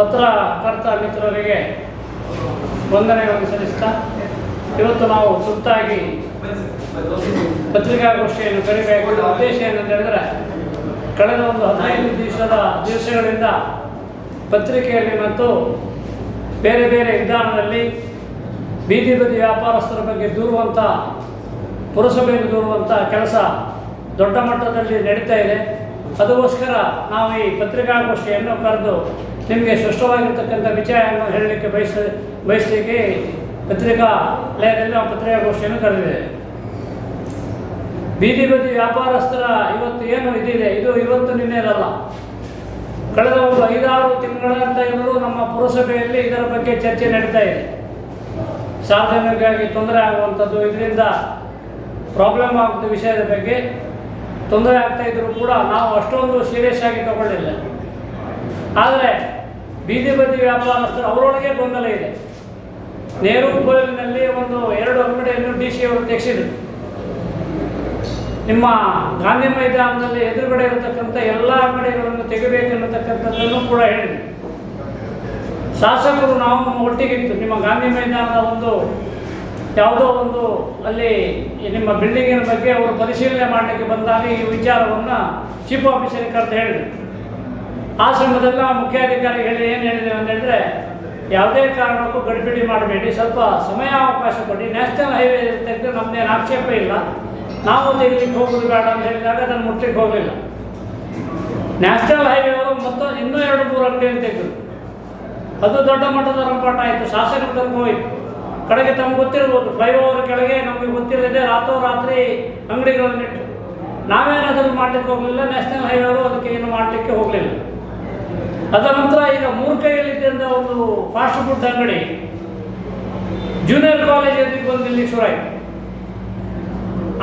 ಪತ್ರಕರ್ತ ಮಿತ್ರರಿಗೆ ವಂದನೆಗಳನ್ನು ಸಲ್ಲಿಸ್ತಾ ಇವತ್ತು ನಾವು ತುರ್ತಾಗಿ ಪತ್ರಿಕಾಗೋಷ್ಠಿಯನ್ನು ಕರಿಬೇಕು. ಉದ್ದೇಶ ಏನಂತ ಹೇಳಿದ್ರೆ ಕಳೆದ ಒಂದು ಹದಿನೈದು ದಿವಸದ ದಿವಸಗಳಿಂದ ಪತ್ರಿಕೆಯಲ್ಲಿ ಮತ್ತು ಬೇರೆ ಬೇರೆ ವಿಧಾನದಲ್ಲಿ ಬೀದಿ ಬದಿ ವ್ಯಾಪಾರಸ್ಥರ ಬಗ್ಗೆ ದೂರುವಂಥ ಪುರಸಭೆಯನ್ನು ದೂರುವಂಥ ಕೆಲಸ ದೊಡ್ಡ ಮಟ್ಟದಲ್ಲಿ ನಡೀತಾ ಇದೆ. ಅದಕ್ಕೋಸ್ಕರ ನಾವು ಈ ಪತ್ರಿಕಾಗೋಷ್ಠಿಯನ್ನು ಕರೆದು ನಿಮಗೆ ಸ್ಪಷ್ಟವಾಗಿರ್ತಕ್ಕಂಥ ವಿಚಾರವನ್ನು ಹೇಳಲಿಕ್ಕೆ ಬಯಸ, ಬಯಸಲಿಕ್ಕೆ ಪತ್ರಿಕಾಲಯದಲ್ಲಿ ನಾವು ಪತ್ರಿಕಾಗೋಷ್ಠಿಯನ್ನು ಕರೆದಿದೆ ಬೀದಿ ಬದಿ ವ್ಯಾಪಾರಸ್ಥರ ಇವತ್ತು ಏನು ಇದಿದೆ? ಇದು ಇವತ್ತು ನಿನ್ನೆ ಇರಲ್ಲ ಕಳೆದ ಒಂದು ಐದಾರು ತಿಂಗಳಂತ ಇವರು ನಮ್ಮ ಪುರಸಭೆಯಲ್ಲಿ ಇದರ ಬಗ್ಗೆ ಚರ್ಚೆ ನಡೀತಾ ಇದೆ. ಸಾರ್ವಜನಿಕರಿಗೆ ತೊಂದರೆ ಆಗುವಂಥದ್ದು, ಇದರಿಂದ ಪ್ರಾಬ್ಲಮ್ ಆಗುವ ವಿಷಯದ ಬಗ್ಗೆ ತೊಂದರೆ ಆಗ್ತಾ ಇದ್ದರೂ ಕೂಡ ನಾವು ಅಷ್ಟೊಂದು ಸೀರಿಯಸ್ ಆಗಿ ತಗೊಳ್ಳಿಲ್ಲ. ಆದರೆ ಬೀದಿ ಬದಿ ವ್ಯಾಪಾರಸ್ಥರು ಅವರೊಳಗೆ ಗೊಂದಲ ಇದೆ. ನೇರು ಕೋಲಿನಲ್ಲಿ ಒಂದು ಎರಡು ಅಂಗಡಿಯನ್ನು ಡಿ ಸಿ ಅವರು ತೆಗೆಸಿದರು. ನಿಮ್ಮ ಗಾಂಧಿ ಮೈದಾನದಲ್ಲಿ ಎದುರುಗಡೆ ಇರತಕ್ಕಂಥ ಎಲ್ಲ ಅಂಗಡಿಗಳನ್ನು ತೆಗಿಬೇಕೆನ್ನತಕ್ಕಂಥದ್ದನ್ನು ಕೂಡ ಹೇಳಿದೆ ಶಾಸಕರು ನಾವು ಒಟ್ಟಿಗಿತ್ತು. ನಿಮ್ಮ ಗಾಂಧಿ ಮೈದಾನದ ಒಂದು ಯಾವುದೋ ಒಂದು ಅಲ್ಲಿ ನಿಮ್ಮ ಬಿಲ್ಡಿಂಗಿನ ಬಗ್ಗೆ ಅವರು ಪರಿಶೀಲನೆ ಮಾಡಲಿಕ್ಕೆ ಬಂದಾಗ ಈ ವಿಚಾರವನ್ನು ಚೀಫ್ ಆಫೀಸರ್ ಕರೆದು ಹೇಳಿದರು. ಆ ಮುಖ್ಯಾಧಿಕಾರಿ ಹೇಳಿ ಏನು ಹೇಳಿದೆ ಅಂತ ಹೇಳಿದ್ರೆ, ಯಾವುದೇ ಕಾರಣಕ್ಕೂ ಗಡಿಬಿಡಿ ಮಾಡಬೇಡಿ, ಸ್ವಲ್ಪ ಸಮಯ ಅವಕಾಶ ಕೊಡಿ, ನ್ಯಾಷನಲ್ ಹೈವೇ ತೆಗೆದು ನಮ್ದೇನು ಆಕ್ಷೇಪ ಇಲ್ಲ, ನಾವು ತೆಗಿಲಿಕ್ಕೆ ಹೋಗೋದು ಬೇಡ ಅಂತ ಹೇಳಿದಾಗ ಅದನ್ನು ಮುಟ್ಟಿಗೆ ಹೋಗಲಿಲ್ಲ. ನ್ಯಾಷನಲ್ ಹೈವೇ ಅವರು ಮತ್ತೊಂದು ಇನ್ನೂ ಎರಡು ಮೂರು ಅಂತ ತೆಗೆದರು. ಅದು ದೊಡ್ಡ ಮಟ್ಟದ ರಂಪಾಟ ಆಯಿತು ಶಾಸನ ತನಕ ಹೋಯಿತು. ಕಡೆಗೆ ತಮ್ಗೆ ಗೊತ್ತಿರ್ಬೋದು ಫ್ಲೈಓವರ್ ಕೆಳಗೆ ನಮಗೆ ಗೊತ್ತಿರಲಿದೆ ರಾತ್ರೋರಾತ್ರಿ ಅಂಗಡಿಗಳನ್ನಿಟ್ಟು ನಾವೇನು ಅದನ್ನು ಮಾಡ್ಲಿಕ್ಕೆ ಹೋಗಲಿಲ್ಲ, ನ್ಯಾಷನಲ್ ಹೈವೇ ಅವರು ಅದಕ್ಕೆ ಏನು ಮಾಡಲಿಕ್ಕೆ ಹೋಗಲಿಲ್ಲ. ಅದ ನಂತರ ಈಗ ಮೂರು ಕೈಯಲ್ಲಿದ್ದ ಒಂದು ಫಾಸ್ಟ್ ಫುಡ್ ಅಂಗಡಿ. ಜೂನಿಯರ್ ಕಾಲೇಜ್ ಎದುರಿಗೆ ಬಂದು ಇಲ್ಲಿ ಶುರು ಆಯಿತು.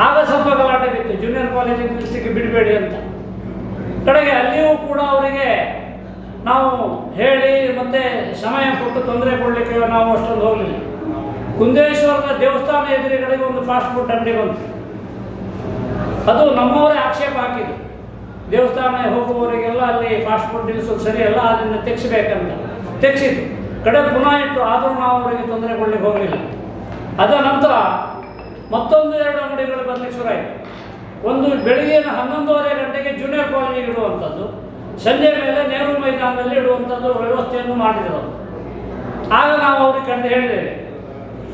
ಆಗ ಸ್ವಲ್ಪ ಗಲಾಟೆ ಬಿತ್ತು. ಜೂನಿಯರ್ ಕಾಲೇಜ್ ನಿಲ್ಲಿಸಲಿಕ್ಕೆ ಬಿಡಬೇಡಿ ಅಂತ. ಕಡೆಗೆ ಅಲ್ಲಿಯೂ ಕೂಡ ಅವರಿಗೆ ನಾವು ಹೇಳಿ ಮತ್ತೆ ಸಮಯ ಕೊಟ್ಟು ತೊಂದರೆ ಕೊಡಲಿಕ್ಕೆ ನಾವು ಅಷ್ಟೊಂದು ಹೋಗಲಿಲ್ಲ. ಕುಂದೇಶ್ವರದ ದೇವಸ್ಥಾನ ಎದುರುಗಡೆಗೆ ಒಂದು ಫಾಸ್ಟ್ ಫುಡ್ ಅಂಗಡಿ ಬಂತು. ಅದು ನಮ್ಮವರೇ ಆಕ್ಷೇಪ ಹಾಕಿದ್ರು. ದೇವಸ್ಥಾನ ಹೋಗುವವರಿಗೆಲ್ಲ ಅಲ್ಲಿ ಫಾಸ್ಟ್ ಫುಡ್ ನಿಲ್ಲಿಸೋದು ಸರಿಯಲ್ಲ ಅದನ್ನು ತೆಗೆಸಬೇಕಂತ. ತೆಗೆಸಿತು ಕಡೆ ಪುನಃ ಇಟ್ಟು ಆದರೂ ನಾವು ಅವರಿಗೆ ತೊಂದರೆ ಕೊಡಲಿಕ್ಕೆ ಹೋಗಲಿಲ್ಲ. ಅದ ನಂತರ ಮತ್ತೊಂದು ಎರಡು ಅಂಗಡಿಗಳು ಬರಲಿಕ್ಕೆ ಶುರುವಾಯಿತು ಒಂದು ಬೆಳಿಗ್ಗೆ ಹನ್ನೊಂದುವರೆ ಗಂಟೆಗೆ ಜೂನಿಯರ್ ಕಾಲೇಜಿಗೆ ಇಡುವಂಥದ್ದು. ಸಂಜೆ ಮೇಲೆ ನೆಹರು ಮೈದಾನದಲ್ಲಿ ಇಡುವಂಥದ್ದು ವ್ಯವಸ್ಥೆಯನ್ನು ಮಾಡಿದರು. ಆಗ ನಾವು ಅವ್ರಿಗೆ ಕಂಡು ಹೇಳಿದ್ದೇವೆ,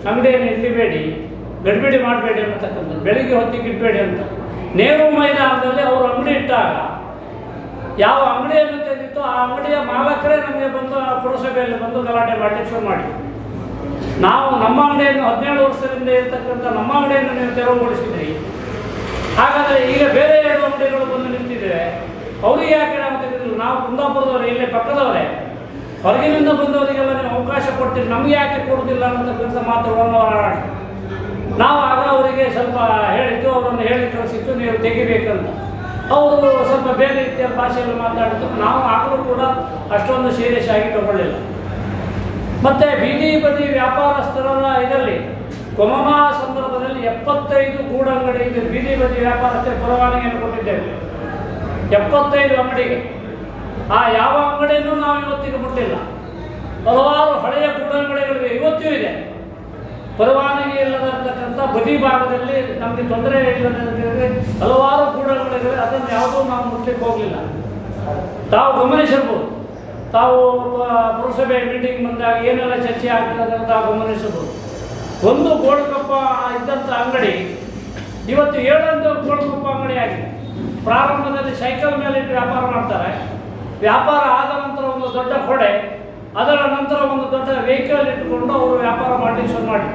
ಅಂಗಡಿಯನ್ನು ಇಡಬೇಡಿ ಗಡಿಬಿಡಿ ಮಾಡಬೇಡಿ ಅನ್ನತಕ್ಕಂಥದ್ದು. ಬೆಳಿಗ್ಗೆ ಹೊತ್ತಿಗೆ ಇಡಬೇಡಿ ಅಂತ. ನೆಹರು ಮೈದಾನದಲ್ಲಿ ಅವರು ಅಂಗಡಿ ಇಟ್ಟಾಗ. ಯಾವ ಅಂಗಡಿಯನ್ನು ತೆಗೆದಿತ್ತು ಆ ಅಂಗಡಿಯ ಮಾಲಕರೇ ನಮಗೆ ಬಂದು ಆ ಪುರಸಭೆಯಲ್ಲಿ ಬಂದು ಗಲಾಟೆ ಮಾಡಲಿಕ್ಕೆ ಶುರು ಮಾಡಿ. ನಾವು ನಮ್ಮ ಅಂಗಡಿಯನ್ನು ಹದಿನೇಳು ವರ್ಷದಿಂದ ಇರ್ತಕ್ಕಂಥ ನಮ್ಮ ಅಂಗಡಿಯನ್ನು ನೀವು ತೆರವುಗೊಳಿಸಿದ್ರಿ. ಹಾಗಾದರೆ ಈಗ ಬೇರೆ ಎರಡು ಅಂಗಡಿಗಳು ಬಂದು ನಿಂತಿದ್ದೇವೆ ಅವರಿಗೆ ಯಾಕೆ ನಾವು ತೆಗೆದಿಲ್ಲ? ನಾವು ಕುಂದಾಪುರದವರೇ, ಇಲ್ಲೇ ಪಕ್ಕದವರೇ. ಹೊರಗಿನಿಂದ ಬಂದವರಿಗೆಲ್ಲ ನೀವು ಅವಕಾಶ ಕೊಡ್ತೀರಿ. ನಮಗೆ ಯಾಕೆ ಕೊಡುವುದಿಲ್ಲ ಅನ್ನತಕ್ಕಂಥ ಮಾತುಗಳನ್ನು ಹೋರಾಡಿ ನಾವು ಆಗ ಅವರಿಗೆ ಸ್ವಲ್ಪ ಹೇಳಿದ್ದು, ಅವರನ್ನು ಹೇಳಿ ಕಳಿಸಿದ್ದು, ನೀವು ತೆಗಿಬೇಕಂತ. ಅವರು ಸ್ವಲ್ಪ ಬೇರೆ ರೀತಿಯ ಭಾಷೆಯಲ್ಲಿ ಮಾತಾಡಿದ್ದು ನಾವು ಆಗಲೂ ಕೂಡ ಅಷ್ಟೊಂದು ಸೀರಿಯಸ್ ಆಗಿ ತಗೊಳ್ಳಿಲ್ಲ. ಮತ್ತೆ ಬೀದಿ ಬದಿ ವ್ಯಾಪಾರಸ್ಥರ ಇದರಲ್ಲಿ ಕೊಮಮಾ ಸಂದರ್ಭದಲ್ಲಿ ಎಪ್ಪತ್ತೈದು ಗೂಡಂಗಡಿ ಇದು ಬೀದಿ ಬದಿ ವ್ಯಾಪಾರಸ್ಥರ ಪರವಾನಗಿಯನ್ನು ಕೊಟ್ಟಿದ್ದೇವೆ. ಎಪ್ಪತ್ತೈದು ಅಂಗಡಿಗೆ. ಆ ಯಾವ ಅಂಗಡಿಯನ್ನು ನಾವು ಇವತ್ತಿಗೆ ಬಿಟ್ಟಿಲ್ಲ ಹಲವಾರು ಹಳೆಯ ಗೂಡಂಗಡಿಗಳಿವೆ. ಇವತ್ತೂ ಇದೆ. ಪರವಾನಗಿ ಇಲ್ಲದಿರ್ತಕ್ಕಂಥ ಬದಿ ಭಾಗದಲ್ಲಿ ನಮಗೆ ತೊಂದರೆ ಇಲ್ಲದ ಹಲವಾರು ಗೂಡಂಗಡಿಗಳಿವೆ ಅದನ್ನು ಯಾವುದೂ ನಾವು ಮುಟ್ಲಿಕ್ಕೆ ಹೋಗಲಿಲ್ಲ. ತಾವು ಗಮನಿಸಿರ್ಬೋದು ತಾವು ಪುರಸಭೆ ಮೀಟಿಂಗ್ ಬಂದಾಗ ಏನೆಲ್ಲ ಚರ್ಚೆ ಆಗ್ತದೆ ಅಂತ ಗಮನಿಸಬಹುದು. ಒಂದು ಗೋಳಕಪ್ಪ ಇದ್ದಂಥ ಅಂಗಡಿ ಇವತ್ತು ಏಳಂತ ಗೋಳಕಪ್ಪ ಅಂಗಡಿ ಆಗಿದೆ. ಪ್ರಾರಂಭದಲ್ಲಿ ಸೈಕಲ್ ಮೇಲೆ ವ್ಯಾಪಾರ ಮಾಡ್ತಾರೆ. ವ್ಯಾಪಾರ ಆದ ನಂತರ ಒಂದು ದೊಡ್ಡ ಕೊಡೆ ಅದರ ನಂತರ ಒಂದು ದೊಡ್ಡ ವೆಹಿಕಲ್ ಇಟ್ಟುಕೊಂಡು ಅವರು ವ್ಯಾಪಾರ ಮಾಡಲಿಕ್ಕೆ ಶುರು ಮಾಡಿ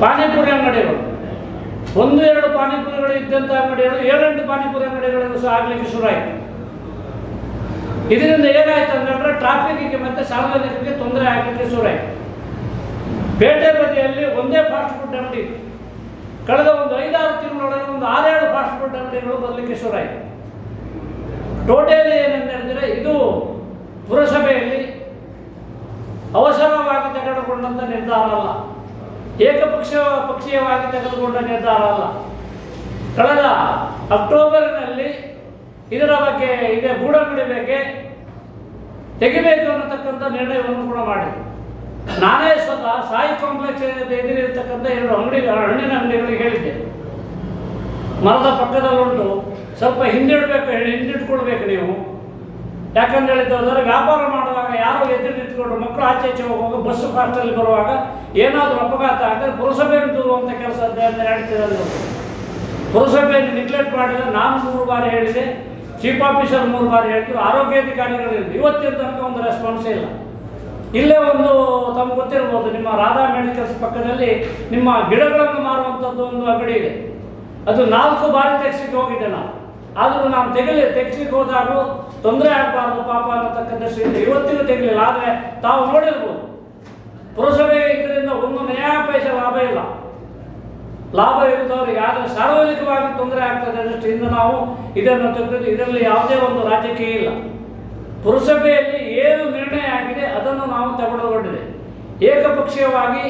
ಪಾನಿಪುರಿ ಅಂಗಡಿಗಳು. ಒಂದು, ಎರಡು ಪಾನಿಪುರಿಗಳು ಇದ್ದಂಥ ಅಂಗಡಿಗಳು, ಏಳೆಂಟು ಪಾನಿಪುರಿ ಅಂಗಡಿಗಳನ್ನು ಸಹ ಆಗಲಿಕ್ಕೆ ಶುರುವಾಯಿತು ಇದರಿಂದ ಏನಾಯ್ತು ಅಂತಂದ್ರೆ ಟ್ರಾಫಿಕ್ಗೆ ಮತ್ತೆ ಸಾರ್ವಜನಿಕರಿಗೆ ತೊಂದರೆ ಆಗಲಿಕ್ಕೆ ಶುರುವಾಯಿತು ಪೇಟೆ ಬದಿಯಲ್ಲಿ ಒಂದೇ ಫಾಸ್ಟ್ ಫುಡ್ ಅಂಗಡಿ ಕಳೆದ ಒಂದು ಐದಾರು ತಿಂಗಳೊಳಗೆ ಒಂದು ಆರೇಳು ಫಾಸ್ಟ್ ಫುಡ್ ಅಂಗಡಿಗಳು ಬರಲಿಕ್ಕೆ ಶುರುವಾಯಿತು ಟೋಟಲಿ ಏನಂತ ಹೇಳಿದ್ರೆ ಇದು ಪುರಸಭೆಯಲ್ಲಿ ಅವಸರವಾಗಿ ತೆಗೆದುಕೊಂಡಂಥ ನಿರ್ಧಾರ ಅಲ್ಲ. ಏಕಪಕ್ಷ ಪಕ್ಷೀಯವಾಗಿ ತೆಗೆದುಕೊಂಡ ನಿರ್ಧಾರ ಅಲ್ಲ. ಕಳೆದ ಅಕ್ಟೋಬರ್ನಲ್ಲಿ ಇದರ ಬಗ್ಗೆ ಇದೆ, ಗೂಡಂಗಡಿ ಬಗ್ಗೆ ತೆಗಿಬೇಕು ಅನ್ನತಕ್ಕಂಥ ನಿರ್ಣಯವನ್ನು ಕೂಡ ಮಾಡಿದೆ. ನಾನೇ ಸ್ವತಃ ಸಾಯಿ ಕಾಂಪ್ಲೆಕ್ಸ್ ಎದುರಿರ್ತಕ್ಕಂಥ ಎರಡು ಅಂಗಡಿ ಹಣ್ಣಿನ ಅಂಗಡಿಗಳಿಗೆ ಹೇಳಿದ್ದೆ. ಮರದ ಪಕ್ಕದಲ್ಲುಂಟು ಸ್ವಲ್ಪ ಹಿಂದಿಡಬೇಕು ಹಿಂದಿಟ್ಕೊಳ್ಬೇಕು ನೀವು. ಯಾಕಂತ ಹೇಳಿದ್ರೆ ವ್ಯಾಪಾರ ಮಾಡುವಾಗ ಯಾರೋ ಎದುರು ನಿಂತ್ಕೊಂಡು ಮಕ್ಕಳು ಆಚೆ ಆಚೆ ಹೋಗುವಾಗ ಬಸ್ಸು ಕಾಸ್ಟಲ್ಲಿ ಬರುವಾಗ ಏನಾದರೂ ಅಪಘಾತ ಆದರೆ ಪುರಸಭೆಯನ್ನು ದೂರುವಂಥ ಕೆಲಸ ಹೇಳ್ತಿದ್ದಾರೆ ಪುರಸಭೆಯನ್ನು ನಿಗ್ಲೆಕ್ಟ್ ಮಾಡಿದರೆ ನಾನು ಮೂರು ಬಾರಿ ಹೇಳಿದೆ ಚೀಫ್ ಆಫೀಸರ್ ಮೂರು ಬಾರಿ ಹೇಳಿದ್ರು ಆರೋಗ್ಯ ಅಧಿಕಾರಿಗಳು ಇವತ್ತಿನ ತನಕ ಒಂದು ರೆಸ್ಪಾನ್ಸೇ ಇಲ್ಲ. ಇಲ್ಲೇ ಒಂದು, ತಮ್ಗೆ ಗೊತ್ತಿರ್ಬೋದು, ನಿಮ್ಮ ರಾಧಾ ಮೆಡಿಕಲ್ಸ್ ಪಕ್ಕದಲ್ಲಿ ನಿಮ್ಮ ಗಿಡಗಳನ್ನು ಮಾರುವಂಥದ್ದು ಒಂದು ಅಂಗಡಿ ಇದೆ. ಅದು ನಾಲ್ಕು ಬಾರಿ ತೆಗ್ಸ್ಲಿಕ್ಕೆ ಹೋಗಿದ್ದೆ ನಾನು. ಆದರೂ ನಾವು ತೆಗಲಿ ತೆಗ್ಸ್ಲಿಕ್ಕೆ ಹೋದಾಗಲೂ ತೊಂದರೆ ಆಗಬಾರ್ದು ಪಾಪ ಅನ್ನತಕ್ಕ ದೃಷ್ಟಿಯಿಂದ ಇವತ್ತಿಗೂ ತೆಗಲಿಲ್ಲ, ಆದರೆ ತಾವು ನೋಡಿರ್ಬೋದು. ಪುರಸಭೆ ಇದರಿಂದ ಒಂದು ನಯಾ ಪೈಸೆ ಲಾಭ ಇಲ್ಲ. ಲಾಭ ಇರುತ್ತವರಿಗೆ ಆದರೆ ಸಾರ್ವಜನಿಕವಾಗಿ ತೊಂದರೆ ಆಗ್ತದೆ ದೃಷ್ಟಿಯಿಂದ ನಾವು ಇದನ್ನು ತೆಗೆದು ಇದರಲ್ಲಿ ಯಾವುದೇ ಒಂದು ರಾಜಕೀಯ ಇಲ್ಲ. ಪುರಸಭೆಯಲ್ಲಿ ಏನು ನಿರ್ಣಯ ಆಗಿದೆ ಅದನ್ನು ನಾವು ತೆಗೆದುಕೊಂಡಿದೆ. ಏಕಪಕ್ಷೀಯವಾಗಿ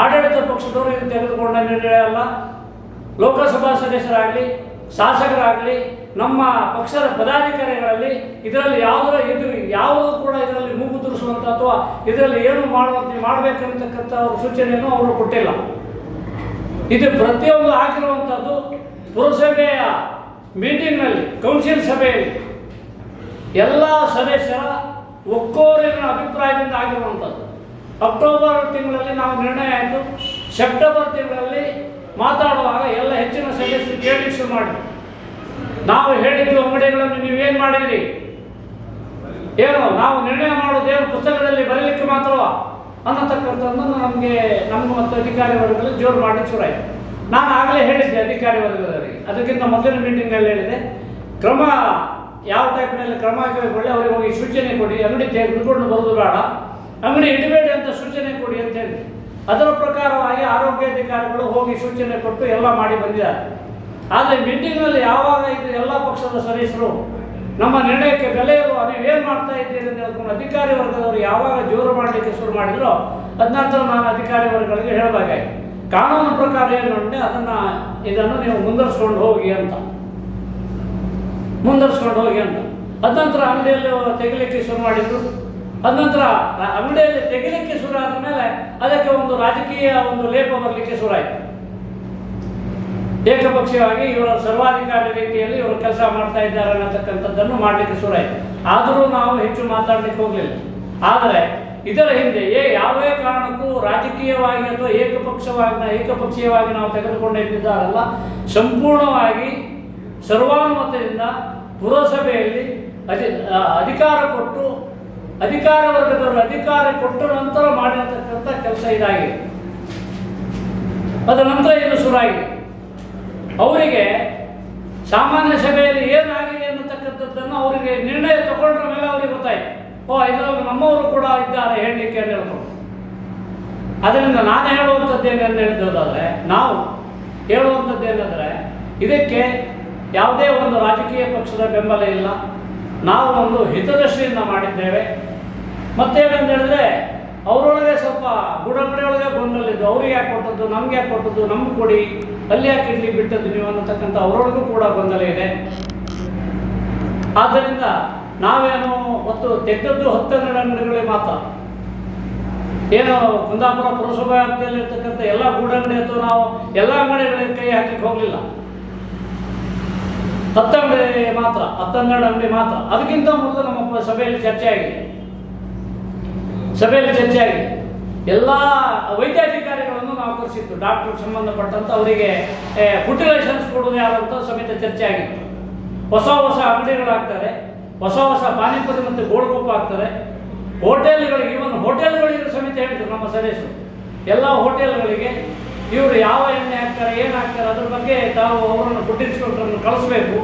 ಆಡಳಿತ ಪಕ್ಷದವರು ಇದು ತೆಗೆದುಕೊಂಡ ನಿರ್ಣಯ ಅಲ್ಲ. ಲೋಕಸಭಾ ಸದಸ್ಯರಾಗಲಿ, ಶಾಸಕರಾಗಲಿ ನಮ್ಮ ಪಕ್ಷದ ಪದಾಧಿಕಾರಿಗಳಲ್ಲಿ ಇದರಲ್ಲಿ ಯಾವುದರ ಇದು ಯಾವುದೂ ಕೂಡ ಇದರಲ್ಲಿ ಮೂಗು ತುರಿಸುವಂಥ ಅಥವಾ ಇದರಲ್ಲಿ ಏನು ಮಾಡುವಂತೆ ಮಾಡಬೇಕಂತಕ್ಕಂಥ ಅವ್ರ ಸೂಚನೆಯನ್ನು ಅವರು ಕೊಟ್ಟಿಲ್ಲ. ಇದು ಪ್ರತಿಯೊಂದು ಆಗಿರುವಂಥದ್ದು ಪುರಸಭೆಯ ಮೀಟಿಂಗ್ನಲ್ಲಿ, ಕೌನ್ಸಿಲ್ ಸಭೆಯಲ್ಲಿ. ಎಲ್ಲ ಸದಸ್ಯರ ಒಕ್ಕೋರಿನ ಅಭಿಪ್ರಾಯದಿಂದ ಆಗಿರುವಂಥದ್ದು ಅಕ್ಟೋಬರ್ ತಿಂಗಳಲ್ಲಿ ನಾವು ನಿರ್ಣಯ ಆಯಿತು. ಸೆಪ್ಟೆಂಬರ್ ತಿಂಗಳಲ್ಲಿ ಮಾತಾಡುವಾಗ ಎಲ್ಲ ಹೆಚ್ಚಿನ ಸದಸ್ಯರು ಕೇಳಿ ಶುರು ಮಾಡಿ ನಾವು ಹೇಳಿದ್ದು ಅಂಗಡಿಗಳನ್ನು ನೀವೇನು ಮಾಡಿದ್ರಿ? ಏನು, ನಾವು ನಿರ್ಣಯ ಮಾಡೋದೇನು ಪುಸ್ತಕದಲ್ಲಿ ಬರೀಲಿಕ್ಕೆ ಮಾತ್ರ ಅನ್ನತಕ್ಕಂಥದ್ದನ್ನು ನಮಗೆ, ನಮ್ಮ ಮತ್ತು ಅಧಿಕಾರಿ ವರ್ಗದಲ್ಲಿ ಜೋರು ಮಾಡಲಿಕ್ಕೆ ಶುರು ಆಯಿತು ನಾನು ಆಗಲೇ ಹೇಳಿದ್ದೆ ಅಧಿಕಾರಿ ವರ್ಗದವರಿಗೆ ಅದಕ್ಕಿಂತ ಮೊದಲಿನ ಮೀಟಿಂಗಲ್ಲಿ ಹೇಳಿದೆ, ಕ್ರಮ ಯಾವ ಟೈಪ್ನಲ್ಲಿ ಕ್ರಮ ಕೈಗೊಳ್ಳಿ, ಅವರಿಗೆ ಹೋಗಿ ಸೂಚನೆ ಕೊಡಿ, ಅಂಗಡಿ ತೆಗೆದುಕೊಂಡು ಬರೋದು ಬೇಡ. ಅಂಗಡಿ ಇಡಬೇಡಿ ಅಂತ ಸೂಚನೆ ಕೊಡಿ ಅಂತ ಹೇಳಿ ಅದರ ಪ್ರಕಾರವಾಗಿ ಆರೋಗ್ಯಾಧಿಕಾರಿಗಳು ಹೋಗಿ ಸೂಚನೆ ಕೊಟ್ಟು ಎಲ್ಲ ಮಾಡಿ ಬಂದಿದ್ದಾರೆ. ಆದರೆ ಮೀಟಿಂಗ್ನಲ್ಲಿ ಯಾವಾಗ ಇದ್ರೆ ಎಲ್ಲ ಪಕ್ಷದ ಸದಸ್ಯರು, ನಮ್ಮ ನಿರ್ಣಯಕ್ಕೆ ಬೆಲೆ ಇರುವ ನೀವೇನು ಮಾಡ್ತಾ ಇದ್ದೀರಿ ಅಂತ ಹೇಳ್ಕೊಂಡು ಅಧಿಕಾರಿ ವರ್ಗದವರು ಯಾವಾಗ ಜೋರು ಮಾಡಲಿಕ್ಕೆ ಶುರು ಮಾಡಿದ್ರೋ ಅದನ್ನ ನಾನು ಅಧಿಕಾರಿ ವರ್ಗಗಳಿಗೆ ಹೇಳಬೇಕಾಗಿ ಕಾನೂನು ಪ್ರಕಾರ ಏನು ಅಂದರೆ ಅದನ್ನು ಇದನ್ನು ನೀವು ಮುಂದರ್ಸ್ಕೊಂಡು ಹೋಗಿ ಅಂತ. ಮುಂದರ್ಸ್ಕೊಂಡು ಹೋಗಿ ಅಂತ. ಅದನಂತರ ಅಂಗಡಿಯಲ್ಲಿ ತೆಗಿಲಿಕ್ಕೆ ಶುರು ಮಾಡಿದ್ರು. ಅದನಂತರ ಅಂಗಡಿಯಲ್ಲಿ ತೆಗಿಲಿಕ್ಕೆ ಶುರು ಆದ ಮೇಲೆ ಅದಕ್ಕೆ ಒಂದು ರಾಜಕೀಯ ಒಂದು ಲೇಪ ಬರಲಿಕ್ಕೆ ಶುರು ಆಯಿತು. ಏಕಪಕ್ಷೀಯವಾಗಿ ಇವರ ಸರ್ವಾಧಿಕಾರಿ ರೀತಿಯಲ್ಲಿ ಇವರು ಕೆಲಸ ಮಾಡ್ತಾ ಇದ್ದಾರೆ ಅನ್ನತಕ್ಕಂಥದ್ದನ್ನು ಮಾಡಲಿಕ್ಕೆ ಶುರು ಆಯಿತು ಆದರೂ ನಾವು ಹೆಚ್ಚು ಮಾತಾಡಲಿಕ್ಕೆ ಹೋಗಲಿಲ್ಲ. ಆದರೆ ಇದರ ಹಿಂದೆ ಏ ಯಾವುದೇ ಕಾರಣಕ್ಕೂ ರಾಜಕೀಯವಾಗಿ ಅಥವಾ ಏಕಪಕ್ಷವಾಗಿ ಏಕಪಕ್ಷೀಯವಾಗಿ ನಾವು ತೆಗೆದುಕೊಂಡಿದ್ದಾರಲ್ಲ, ಸಂಪೂರ್ಣವಾಗಿ ಸರ್ವಾನುಮತದಿಂದ ಪುರಸಭೆಯಲ್ಲಿ ಅಧಿ ಅಧಿಕಾರ ಕೊಟ್ಟು, ಅಧಿಕಾರ ವರ್ಗದವರು ಅಧಿಕಾರ ಕೊಟ್ಟ ನಂತರ ಮಾಡಿರತಕ್ಕಂಥ ಕೆಲಸ ಇದಾಗಿದೆ. ಅದರ ನಂತರ ಇದು ಶುರುವಾಗಿದೆ? ಅವರಿಗೆ ಸಾಮಾನ್ಯ ಸಭೆಯಲ್ಲಿ ಏನಾಗಿದೆ ಅನ್ನತಕ್ಕಂಥದ್ದನ್ನು ಅವರಿಗೆ ನಿರ್ಣಯ ತಗೊಂಡ್ರ ಮೇಲೆ ಅವರಿಗೆ ಗೊತ್ತಾಯ್ತು. ಓ, ಇದರಲ್ಲಿ ನಮ್ಮವರು ಕೂಡ ಇದ್ದಾರೆ ಹೇಳಲಿಕ್ಕೆ ಅಂತ ಅದರಿಂದ ನಾನು ಹೇಳುವಂಥದ್ದು ಹೇಳಿದೋದಾದರೆ ನಾವು ಹೇಳುವಂಥದ್ದು ಏನಂದರೆ ಇದಕ್ಕೆ ಯಾವುದೇ ಒಂದು ರಾಜಕೀಯ ಪಕ್ಷದ ಬೆಂಬಲ ಇಲ್ಲ. ನಾವು ಒಂದು ಹಿತದೃಷ್ಟಿಯಿಂದ ಮಾಡಿದ್ದೇವೆ. ಮತ್ತೇನಂತ ಹೇಳಿದ್ರೆ, ಅವರೊಳಗೆ ಸ್ವಲ್ಪ ಗುಡಗಡೆಯೊಳಗೆ ಗೊಂದಲಿದ್ದು ಅವ್ರಿಗೆ ಯಾಕೆ ಕೊಟ್ಟದ್ದು, ನಮ್ಗೆ ಯಾಕೆ ಕೊಟ್ಟದ್ದು, ನಮ್ಗೆ ಕೊಡಿ. ಅಲ್ಲಿ ಯಾಕೆ ಇಡ್ಲಿ ಬಿಟ್ಟದ್ದು ನೀವು ಅನ್ನತಕ್ಕಂಥ ಅವರೊಳಗೂ ಕೂಡ ಗೊಂದಲ ಇದೆ. ಆದ್ದರಿಂದ ನಾವೇನು ಒತ್ತು ತೆಗೆದದ್ದು ಹತ್ತೆರಡು ಅಂಗಡಿಗಳೇ ಮಾತ್ರ. ಏನು ಕುಂದಾಪುರ ಪುರಸಭಾ ವ್ಯಾಪ್ತಿಯಲ್ಲಿ ಇರ್ತಕ್ಕಂಥ ಎಲ್ಲ ಗೂಡಂಗಡಿ ಅಥವಾ ನಾವು ಎಲ್ಲ ಅಂಗಡಿಗಳಿಗೆ ಕೈ ಹಾಕಲಿಕ್ಕೆ ಹೋಗಲಿಲ್ಲ. ಹತ್ತಂಗಡಿ ಮಾತ್ರ ಹತ್ತನ್ನೆರಡು ಅಂಗಡಿ ಮಾತ್ರ. ಅದಕ್ಕಿಂತ ಮೊದಲು ನಮ್ಮ ಸಭೆಯಲ್ಲಿ ಚರ್ಚೆ ಆಗಿದೆ. ಸಭೆಯಲ್ಲಿ ಚರ್ಚೆ ಆಗಿದೆ. ಎಲ್ಲ ವೈದ್ಯಾಧಿಕಾರಿಗಳನ್ನು ಕರೆಸಿದ್ದು ಡಾಕ್ಟರ್ ಸಂಬಂಧಪಟ್ಟಂತ ಅವರಿಗೆ ಫುಡ್ ಲೈಸೆನ್ಸ್ ಕೊಡೋದು ಯಾರಂತ ಸಮೇತ ಚರ್ಚೆ ಆಗಿತ್ತು. ಹೊಸ ಹೊಸ ಅಂಗಡಿಗಳಾಗ್ತಾರೆ ಹೊಸ ಹೊಸ ಪಾನಿಪತಿ ಮತ್ತು ಗೋಳ್ಗೊಪ್ಪ ಆಗ್ತಾರೆ ಹೋಟೆಲ್ಗಳಿಗೆ ಇವನ್ ಹೋಟೆಲ್ಗಳಿಗೆ ಸಮೇತ ಹೇಳಿದ್ರು ನಮ್ಮ ಸದಸ್ಯರು. ಎಲ್ಲ ಹೋಟೆಲ್ಗಳಿಗೆ ಇವರು ಯಾವ ಎಣ್ಣೆ ಹಾಕ್ತಾರೆ, ಏನು ಹಾಕ್ತಾರೆ, ಅದ್ರ ಬಗ್ಗೆ ತಾವು ಅವರನ್ನು ಫುಡ್ ಇನ್ಸ್ಪೆಕ್ಟರನ್ನು ಕಳಿಸ್ಬೇಕು.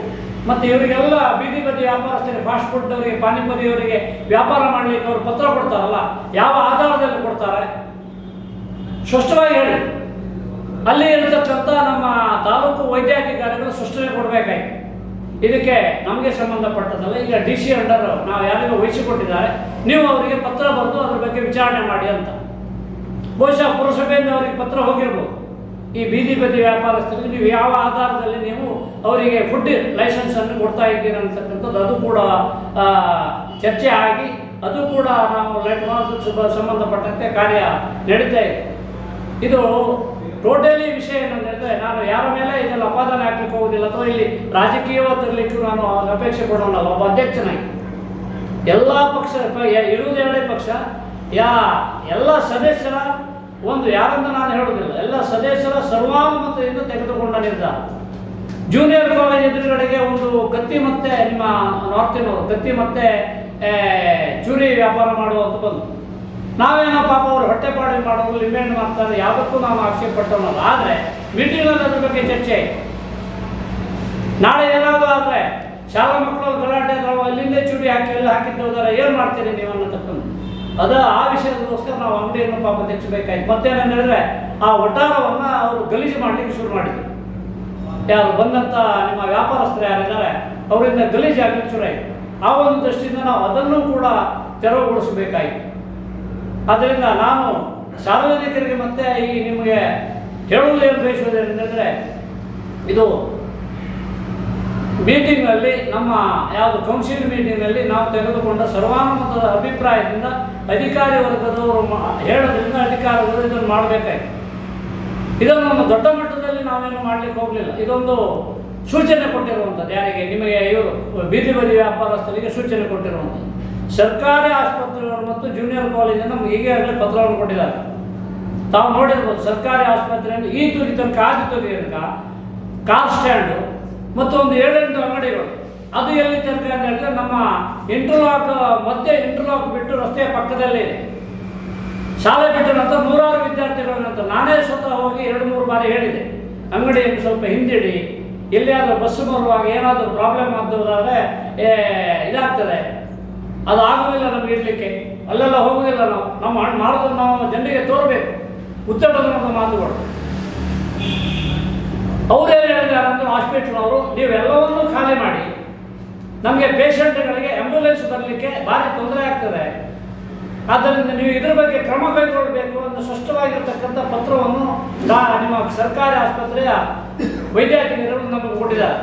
ಮತ್ತು ಇವರಿಗೆಲ್ಲ ಬೀದಿ ಬದಿ ವ್ಯಾಪಾರಸ್ಥರಿಗೆ ಫಾಸ್ಟ್ ಫುಡ್ ಅವರಿಗೆ ಪಾನಿಪುರಿ ಅವರಿಗೆ ವ್ಯಾಪಾರ ಮಾಡಲಿಕ್ಕೆ ಅವರು ಪತ್ರ ಕೊಡ್ತಾರಲ್ಲ, ಯಾವ ಆಧಾರದಲ್ಲಿ ಕೊಡ್ತಾರೆ? ಸ್ಪಷ್ಟವಾಗಿ ಹೇಳಿ. ಅಲ್ಲಿ ಇರತಕ್ಕಂಥ ನಮ್ಮ ತಾಲೂಕು ವೈದ್ಯಾಧಿಕಾರಿಗಳು ಸ್ಪಷ್ಟನೆ ಕೊಡಬೇಕಾಯ್ತು. ಇದಕ್ಕೆ ನಮಗೆ ಸಂಬಂಧಪಟ್ಟದಲ್ಲ ಈಗ ಡಿ ಸಿ ಅಂಡರ್ ನಾವು ಯಾರಿಗೂ ವಹಿಸಿಕೊಟ್ಟಿದ್ದಾರೆ. ನೀವು ಅವರಿಗೆ ಪತ್ರ ಬರೆದು ಅದ್ರ ಬಗ್ಗೆ ವಿಚಾರಣೆ ಮಾಡಿ ಅಂತ. ಬಹುಶಃ ಪುರಸಭೆಯಿಂದ ಅವರಿಗೆ ಪತ್ರ ಹೋಗಿರ್ಬೋದು. ಈ ಬೀದಿ ಬದಿ ವ್ಯಾಪಾರಸ್ಥರಿಗೆ ನೀವು ಯಾವ ಆಧಾರದಲ್ಲಿ ನೀವು ಅವರಿಗೆ ಫುಡ್ ಲೈಸೆನ್ಸ್ ಅನ್ನು ಕೊಡ್ತಾ ಇದ್ದೀರ ಅಂತಕ್ಕಂಥದ್ದು, ಅದು ಕೂಡ ಚರ್ಚೆ ಆಗಿ, ಅದು ಕೂಡ ನಾವು ಲೈಟ್ ಸಂಬಂಧಪಟ್ಟಂತೆ ಕಾರ್ಯ ನಡೀತಾ ಇದೆ. ಇದು ಟೋಟಲಿ ವಿಷಯ ಏನಂದ್ರೆ ನಾನು ಯಾರ ಮೇಲೆ ಇದನ್ನು ಅಪಾದನೆ ಹಾಕ್ಲಿಕ್ಕೆ ಹೋಗುದಿಲ್ಲ ಅಥವಾ ಇಲ್ಲಿ ರಾಜಕೀಯವಾಗಿ ತರಲಿಕ್ಕೂ ನಾನು ಅಪೇಕ್ಷೆ ಕೊಡೋಣಲ್ಲ ಒಬ್ಬ ಅಧ್ಯಕ್ಷನಾಗಿ. ಎಲ್ಲ ಪಕ್ಷ ಇರುವುದು ಎರಡೇ ಪಕ್ಷ. ಯಾ, ಎಲ್ಲ ಸದಸ್ಯರ ಒಂದು ಯಾರಂತ ನಾನು ಹೇಳೋದಿಲ್ಲ ಎಲ್ಲ ಸದಸ್ಯರ ಸರ್ವಾನುಮತದಿಂದ ತೆಗೆದುಕೊಂಡ ನಿರ್ಧಾರ. ಜೂನಿಯರ್ ಕಾಲೇಜ್ ಎದುರುಗಡೆಗೆ ಒಂದು ಕತ್ತಿ ಮತ್ತೆ ನಿಮ್ಮ ನಾರ್ತಿನವರು ಕತ್ತಿ ಮತ್ತೆ ಚೂರಿ ವ್ಯಾಪಾರ ಮಾಡುವಂತ ಬಂದು. ನಾವೇನೋ ಪಾಪ ಅವರು ಹೊಟ್ಟೆಪಾಡಿ ಮಾಡೋದು, ಲಿಂಬೆಹಣ್ಣು ಮಾಡ್ತಾರೆ ಯಾವುದಕ್ಕೂ ನಾವು ಆಕ್ಷೇಪ ಪಟ್ಟವನಲ್ಲ ಆದರೆ ಮೀಟಿಂಗ್ನಲ್ಲಿ ಅದ್ರ ಬಗ್ಗೆ ಚರ್ಚೆ. ನಾಳೆ ಏನಾದರೂ ಆದರೆ, ಶಾಲಾ ಮಕ್ಕಳು ಗಲಾಟೆ ನಾವು ಅಲ್ಲಿಂದೇ ಚೂರಿ ಹಾಕಿ, ಎಲ್ಲ ಏನು ಮಾಡ್ತೀರಿ ನೀವು ಅನ್ನತಕ್ಕಂಥ ಅದ ಆ ವಿಷಯದಕ್ಕೋಸ್ಕರ ನಾವು ಅಂಗಡಿಯನ್ನು ಪಾಪ ತೆಚ್ಚಬೇಕಾಯ್ತು ಮತ್ತೇನೇನು ಹೇಳಿದ್ರೆ, ಆ ಒಟ್ಟಾರವನ್ನು ಅವರು ಗಲೀಜು ಮಾಡಲಿಕ್ಕೆ ಶುರು ಮಾಡಿದ್ರು. ಯಾರು ಬಂದಂಥ ನಿಮ್ಮ ವ್ಯಾಪಾರಸ್ಥರು ಯಾರಿದ್ದಾರೆ, ಅವರಿಂದ ಗಲೀಜು ಶುರು ಆಯಿತು. ಆ ಒಂದು ದೃಷ್ಟಿಯಿಂದ ನಾವು ಅದನ್ನು ಕೂಡ ತೆರವುಗೊಳಿಸಬೇಕಾಯಿತು. ಆದ್ದರಿಂದ ನಾನು ಸಾರ್ವಜನಿಕರಿಗೆ ಮತ್ತೆ ಈ ನಿಮಗೆ ಹೇಳುವುದೇನು ಬಯಸುವುದೇನೆಂದರೆ ಇದು ಮೀಟಿಂಗ್ನಲ್ಲಿ ನಮ್ಮ ಯಾವುದು ಕೌನ್ಸಿಲ್ ಮೀಟಿಂಗ್ನಲ್ಲಿ ನಾವು ತೆಗೆದುಕೊಂಡ ಸರ್ವಾನುಮತದ ಅಭಿಪ್ರಾಯದಿಂದ ಅಧಿಕಾರಿ ವರ್ಗದವರು ಹೇಳೋದ್ರಿಂದ ವರ್ಗ ಇದನ್ನು ಮಾಡಬೇಕಾಯ್ತು. ಇದನ್ನು ನಮ್ಮ ದೊಡ್ಡ ಮಟ್ಟದಲ್ಲಿ ನಾವೇನು ಮಾಡಲಿಕ್ಕೆ ಹೋಗಲಿಲ್ಲ. ಇದೊಂದು ಸೂಚನೆ ಕೊಟ್ಟಿರುವಂಥದ್ದು. ಯಾರಿಗೆ? ನಿಮಗೆ ಇವರು ಬೀದಿ ಬದಿ ವ್ಯಾಪಾರಸ್ಥರಿಗೆ ಸೂಚನೆ ಕೊಟ್ಟಿರುವಂಥದ್ದು. ಸರ್ಕಾರಿ ಆಸ್ಪತ್ರೆಗಳು ಮತ್ತು ಜೂನಿಯರ್ ಕಾಲೇಜಿನ ನಮ್ಗೆ ಈಗಾಗಲೇ ಪತ್ರವನ್ನು ಕೊಟ್ಟಿದ್ದಾರೆ. ತಾವು ನೋಡಿರ್ಬೋದು, ಸರ್ಕಾರಿ ಆಸ್ಪತ್ರೆಯಲ್ಲಿ ಈ ತುದಿ ತನಕ ಆದಿ ತನಕ ಕಾರ್ ಸ್ಟ್ಯಾಂಡು ಮತ್ತು ಒಂದು ಏಳೆಂಟು ಅಂಗಡಿಗಳು. ಅದು ಎಲ್ಲಿ ತನಕ ಅಂತ ಹೇಳಿದ್ರೆ ನಮ್ಮ ಇಂಟರ್ಲಾಕ್ ಮಧ್ಯೆ ಇಂಟರ್ಲಾಕ್ ಬಿಟ್ಟು ರಸ್ತೆಯ ಪಕ್ಕದಲ್ಲೇ ಶಾಲೆ ಬಿಟ್ಟ ನಂತರ ನೂರಾರು ವಿದ್ಯಾರ್ಥಿಗಳ ನಂತರ ನಾನೇ ಸ್ವತಃ ಹೋಗಿ ಎರಡು ಮೂರು ಬಾರಿ ಹೇಳಿದೆ. ಅಂಗಡಿಯನ್ನು ಸ್ವಲ್ಪ ಹಿಂದಿಡಿ, ಎಲ್ಲಿಯಾದರೂ ಬಸ್ಸು ಬರುವಾಗ ಏನಾದರೂ ಪ್ರಾಬ್ಲಮ್ ಆಗೋದಾದ್ರೆ ಇದಾಗ್ತದೆ. ಅದು ಆಗೋದಿಲ್ಲ ನಮ್ಗೆ ಇರಲಿಕ್ಕೆ, ಅಲ್ಲೆಲ್ಲ ಹೋಗೋದಿಲ್ಲ ನಾವು. ನಮ್ಮ ಹಣ್ಣು ಮಾಡೋದು ನಾವು ಜನರಿಗೆ ತೋರಬೇಕು. ಉತ್ತರದ ನಮ್ಮ ಮಾತುಗಳು ಅವರೇನು ಹೇಳಿದ್ದಾರೆ ಅಂದ್ರೆ ಹಾಸ್ಪಿಟ್ಲ್ನವರು ನೀವೆಲ್ಲವನ್ನೂ ಖಾಲಿ ಮಾಡಿ, ನಮಗೆ ಪೇಷಂಟ್ಗಳಿಗೆ ಆಂಬ್ಯುಲೆನ್ಸ್ ಬರಲಿಕ್ಕೆ ಭಾರಿ ತೊಂದರೆ ಆಗ್ತದೆ. ಆದ್ದರಿಂದ ನೀವು ಇದ್ರ ಬಗ್ಗೆ ಕ್ರಮ ಕೈಗೊಳ್ಳಬೇಕು ಅಂತ ಸ್ಪಷ್ಟವಾಗಿರ್ತಕ್ಕಂಥ ಪತ್ರವನ್ನು ನಿಮ್ಮ ಸರ್ಕಾರಿ ಆಸ್ಪತ್ರೆಯ ವೈದ್ಯಾಧಿಕಾರಿಗಳು ನಮಗೆ ಕೊಟ್ಟಿದ್ದಾರೆ.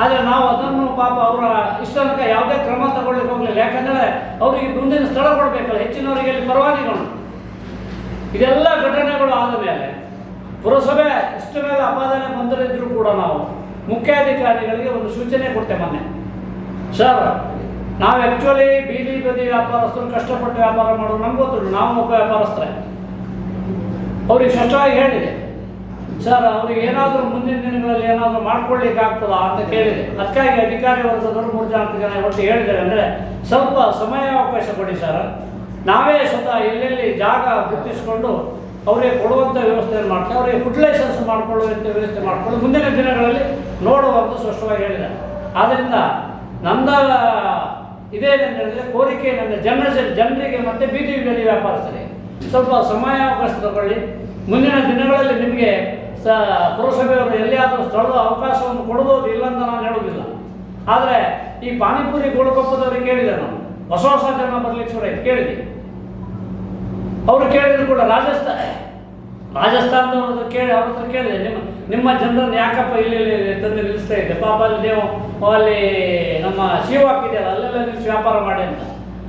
ಆದರೆ ನಾವು ಅದನ್ನು ಪಾಪ ಅವರ ಇಷ್ಟ ತನಕ ಯಾವುದೇ ಕ್ರಮ ತಗೊಳ್ಳಿಕ್ಕೆ ಹೋಗಲಿಲ್ಲ. ಯಾಕಂದರೆ ಅವರಿಗೆ ಮುಂದಿನ ಸ್ಥಳ ಕೊಡಬೇಕಲ್ಲ, ಹೆಚ್ಚಿನವರಿಗೆ ಇಲ್ಲಿ ಪರವಾನಿಗಳು ಇದೆಲ್ಲ ಘಟನೆಗಳು ಆದ ಮೇಲೆ ಪುರಸಭೆ ಇಷ್ಟು ಮೇಲೆ ಅಪಾದನೆ ಬಂದಿರಿದ್ರು ಕೂಡ ನಾವು ಮುಖ್ಯಾಧಿಕಾರಿಗಳಿಗೆ ಒಂದು ಸೂಚನೆ ಕೊಟ್ಟೆ ಮೊನ್ನೆ. ಸರ್, ನಾವು ಆ್ಯಕ್ಚುಲಿ ಬೀದಿ ಬದಿ ವ್ಯಾಪಾರಸ್ಥರು, ಕಷ್ಟಪಟ್ಟು ವ್ಯಾಪಾರ ಮಾಡೋದು ನಮ್ಗೆ ಗೊತ್ತಿಲ್ಲ, ನಾವು ಒಬ್ಬ ವ್ಯಾಪಾರಸ್ಥರೇ. ಅವ್ರಿಗೆ ಸ್ಪಷ್ಟವಾಗಿ ಹೇಳಿದೆ. ಸರ್ ಅವ್ರಿಗೆ ಏನಾದರೂ ಮುಂದಿನ ದಿನಗಳಲ್ಲಿ ಏನಾದರೂ ಮಾಡ್ಕೊಳ್ಳಿಕ್ಕೆ ಆಗ್ತದಾ ಅಂತ ಕೇಳಿದೆ. ಅದಕ್ಕಾಗಿ ಅಧಿಕಾರಿ ವರ್ಗದವರು ಮೂರು ನಾಲ್ಕು ಜನ ಒಟ್ಟು ಹೇಳಿದ್ದಾರೆ. ಅಂದರೆ ಸ್ವಲ್ಪ ಸಮಯಾವಕಾಶ ಕೊಡಿ ಸರ್. ನಾವೇ ಸ್ವತಃ ಎಲ್ಲೆಲ್ಲಿ ಜಾಗ ಗುರುತಿಸಿಕೊಂಡು ಅವರಿಗೆ ಕೊಡುವಂಥ ವ್ಯವಸ್ಥೆಯನ್ನು ಮಾಡ್ತಾರೆ ಅವರಿಗೆ ಫುಡ್ ಲೈಸೆನ್ಸ್ ಮಾಡಿಕೊಳ್ಳುವಂಥ ವ್ಯವಸ್ಥೆ ಮಾಡಿಕೊಂಡು ಮುಂದಿನ ದಿನಗಳಲ್ಲಿ ನೋಡುವಂತ ಸ್ಪಷ್ಟವಾಗಿ ಹೇಳಿದೆ ಆದ್ದರಿಂದ ನನ್ನ ಇದೇನೆಂದು ಹೇಳಿದ್ರೆ ಕೋರಿಕೆ ನನ್ನ ಜನರ ಜನರಿಗೆ ಮತ್ತೆ ಬೀದಿ ಬೀದಿ ವ್ಯಾಪಾರಸ್ಥರಿಗೆ. ಸ್ವಲ್ಪ ಸಮಯಾವಕಾಶ ತಗೊಳ್ಳಿ. ಮುಂದಿನ ದಿನಗಳಲ್ಲಿ ನಿಮಗೆ ಪುರಸಭೆಯವರು ಎಲ್ಲಿಯಾದರೂ ಸ್ಥಳದ ಅವಕಾಶವನ್ನು ಕೊಡಬಹುದು ಇಲ್ಲ ಅಂತ ನಾನು ಹೇಳೋದಿಲ್ಲ ಆದರೆ ಈ ಪಾನಿಪುರಿ ಗೋಳಕೊಪ್ಪದವ್ರಿಗೆ ಕೇಳಿದೆ ನಾನು. ಹೊಸ ಹೊಸ ಜನ ಬರ್ಲಿಕ್ಕೆ ಶುರು ಆಯ್ತು. ಕೇಳಿದೆ. ಅವರು ಕೇಳಿದ್ರು ಕೂಡ ರಾಜಸ್ಥಾನ ರಾಜಸ್ಥಾನದವ್ರದ್ದು ಕೇಳಿ, ಅವ್ರ ಹತ್ರ ಕೇಳಿದೆ. ನಿಮ್ಮ ನಿಮ್ಮ ಜನರನ್ನು ಯಾಕಪ್ಪ ಇಲ್ಲಿ ತಂದು ನಿಲ್ಲಿಸ್ತಾ ಇದ್ದೆ? ಪಾಪ ಅಲ್ಲಿ ನೀವು, ಅಲ್ಲಿ ನಮ್ಮ ಶಿವಾಕ್ ಇದೆಯಲ್ಲ, ಅಲ್ಲೆಲ್ಲ ನಿಲ್ಲಿಸಿ ವ್ಯಾಪಾರ ಮಾಡಿ ಅಂತ.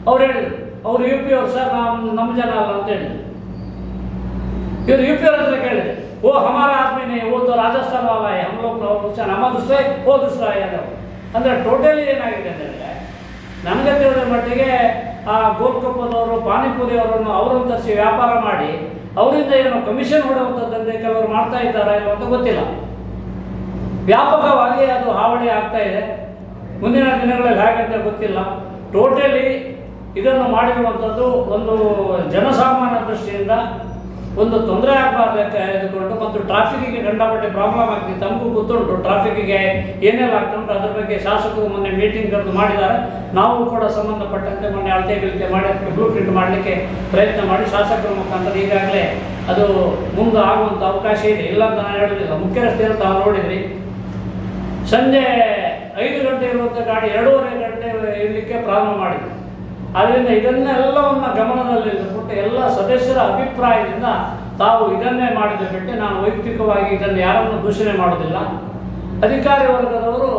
ಅವ್ರು ಹೇಳಿದ್ರು. ಅವ್ರು ಯು ಪಿ ಅವ್ರು, ಸರ್ ನಮ್ಮ ನಮ್ಮ ಜನ ಅಲ್ಲ ಅಂತ ಹೇಳಿದ್ರು. ಇವರು ಯು ಪಿ ಅವ್ರ ಹತ್ರ ಕೇಳಿದೆ ಓ ಹಮಾರ ಆದ್ಮಿ नहीं वो तो राजस्थान वाला है हम लोग उससे ನಮ್ಮ दूसरे वो दूसरा है ಅದು ಅಂದ್ರೆ ಟೋಟಲಿ ಏನಾಗಿದೆ ಅಂತ ಹೇಳಿದ್ರೆ ನನಗೆ ತಿಳಿದ ಮಟ್ಟಿಗೆ ಆ ಗೋಲ್ಕೊಪ್ಪದವರು ಪಾನಿಪುರಿ ಅವರನ್ನು ಅವರನ್ನು ತರಿಸಿ ವ್ಯಾಪಾರ ಮಾಡಿ ಅವರಿಂದ ಏನೋ ಕಮಿಷನ್ ಹೊಡೆಯುವಂಥದ್ದಂತೆ ಕೆಲವರು ಮಾಡ್ತಾ ಇದ್ದಾರಾ ಇಲ್ವ ಅಂತ ಗೊತ್ತಿಲ್ಲ ವ್ಯಾಪಕವಾಗಿ ಅದು ಹಾವಳಿ ಆಗ್ತಾ ಇದೆ ಮುಂದಿನ ದಿನಗಳಲ್ಲಿ ಹೇಗಂತ ಗೊತ್ತಿಲ್ಲ ಟೋಟಲಿ ಇದನ್ನು ಮಾಡಿರುವಂಥದ್ದು ಒಂದು ಜನಸಾಮಾನ್ಯ ದೃಷ್ಟಿಯಿಂದ ಒಂದು ತೊಂದರೆ ಆಗಬಾರ್ದಂತ ಹೇಳಿದುಕೊಂಡು ಮತ್ತು ಟ್ರಾಫಿಕ್ಕಿಗೆ ಕಂಡಪಟ್ಟೆ ಪ್ರಾಬ್ಲಮ್ ಆಗ್ತಿದೆ ತಮಗೂ ಗೊತ್ತುಂಟು ಟ್ರಾಫಿಕ್ಗೆ ಏನೆಲ್ಲ ಆಗ್ತುಂಟು ಅದ್ರ ಬಗ್ಗೆ ಶಾಸಕರು ಮೊನ್ನೆ ಮೀಟಿಂಗ್ ಕರೆದು ಮಾಡಿದ್ದಾರೆ. ನಾವು ಕೂಡ ಸಂಬಂಧಪಟ್ಟಂತೆ ಮೊನ್ನೆ ಅಳತೆ ಗಿಳತೆ ಮಾಡಿ ಅದಕ್ಕೆ ಬ್ಲೂ ಪ್ರಿಂಟ್ ಮಾಡಲಿಕ್ಕೆ ಪ್ರಯತ್ನ ಮಾಡಿ ಶಾಸಕರ ಮುಖಾಂತರ ಈಗಾಗಲೇ ಅದು ಮುಂದೆ ಆಗುವಂಥ ಅವಕಾಶ ಇದೆ. ಇಲ್ಲ ಅಂತ ನಾನು ಹೇಳೋದಿಲ್ಲ ಮುಖ್ಯ ರಸ್ತೆಯಲ್ಲಿ ತಾವು ನೋಡಿದ್ರಿ. ಸಂಜೆ ಐದು ಗಂಟೆ ಇರುವಂಥ ಗಾಡಿ ಎರಡೂವರೆ ಗಂಟೆ ಇರಲಿಕ್ಕೆ ಪ್ರಾರಂಭ ಮಾಡಿದ್ರು. ಆದ್ದರಿಂದ ಇದನ್ನೆಲ್ಲವನ್ನು ಕೊಟ್ಟು ಎಲ್ಲ ಸದಸ್ಯರ ಅಭಿಪ್ರಾಯದಿಂದ ತಾವು ಇದನ್ನೇ ಮಾಡಿದ ಬಿಟ್ಟು ನಾನು ವೈಯಕ್ತಿಕವಾಗಿ ಇದನ್ನು ಯಾರನ್ನು ದೂಷಣೆ ಮಾಡೋದಿಲ್ಲ ಅಧಿಕಾರಿ ವರ್ಗದವರು